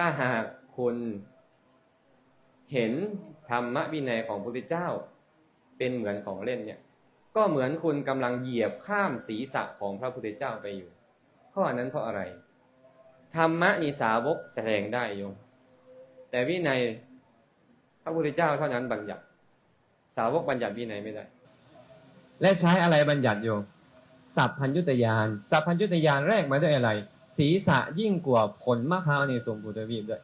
ถ้าหากคุณเห็นธรรมวินัยของพระพุทธเจ้า เป็นเหมือนของเล่นเนี่ย ก็เหมือนคุณกำลังเหยียบข้ามศีรษะของพระพุทธเจ้าไปอยู่ ข้อนั้นเพราะอะไร ธรรมะนี่สาวกแสดงได้โยม แต่วินัยพระพุทธเจ้าเท่านั้นบัญญัติ สาวกบัญญัติวินัยไม่ได้ และใช้อะไรบัญญัติโยมสัพพัญญุตยานสัพพัญญุตยานแรกมาด้วยอะไร ศีรษะยิ่งกว่าผลมะพร้าวในทรงพุทธวีปด้วย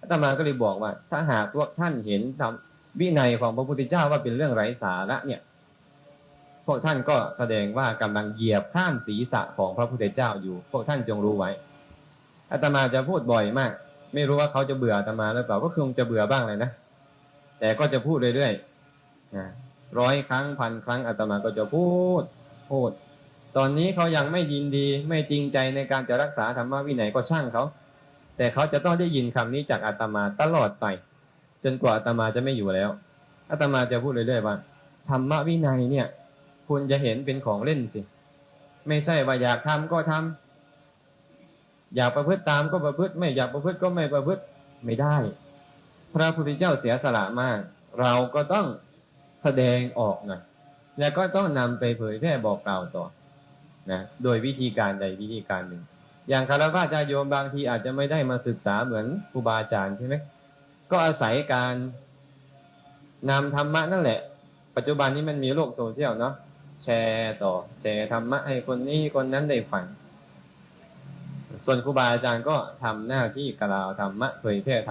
อาตมาก็เลยบอกว่า ถ้าหากพวกท่านเห็นทำวินัยของพระพุทธเจ้าว่าเป็นเรื่องไร้สาระเนี่ย พวกท่านก็แสดงว่ากำลังเหยียบข้ามศีรษะของพระพุทธเจ้าอยู่ พวกท่านจงรู้ไว้อาตมาจะพูดบ่อยมาก ไม่รู้ว่าเขาจะเบื่ออาตมาหรือเปล่าก็คงจะเบื่อบ้างเลยนะแต่ก็จะพูดเรื่อยๆนะร้อยครั้งพันครั้งอาตมาก็จะพูดพูด ตอนนี้เขายังไม่ยินดีไม่จริงใจในการจะรักษาธรรมวินัยก็ช่างเขา แต่เขาจะต้องได้ยินคำนี้จากอาตมาตลอดไป จนกว่าอาตมาจะไม่อยู่แล้วอาตมาจะพูดเรื่อยๆว่าธรรมวินัยเนี่ยคุณจะเห็นเป็นของเล่นสิ ไม่ใช่ว่าอยากทำก็ทำอยากประพฤติตามก็ประพฤติ ไม่อยากประพฤติก็ไม่ประพฤติไม่ได้ พระพุทธเจ้าเสียสละมาก เราก็ต้องแสดงออกหน่อยแล้วก็ต้องนำไปเผยแพร่บอกกล่าวต่อ นะโดยวิธีการใดวิธีการหนึ่ง อย่างคารวะญาโยมบางทีอาจจะไม่ได้มาศึกษาเหมือนครูบาอาจารย์ใช่ไหมก็อาศัยการนำธรรมะนั่นแหละ ปัจจุบันนี้มันมีโลกโซเชียลเนาะแชร์ต่อแชร์ธรรมะให้คนนี้คนนั้นได้ฟังส่วนครูบาอาจารย์ก็ทำหน้าที่กล่าวธรรมะเผยแพร่ธรรม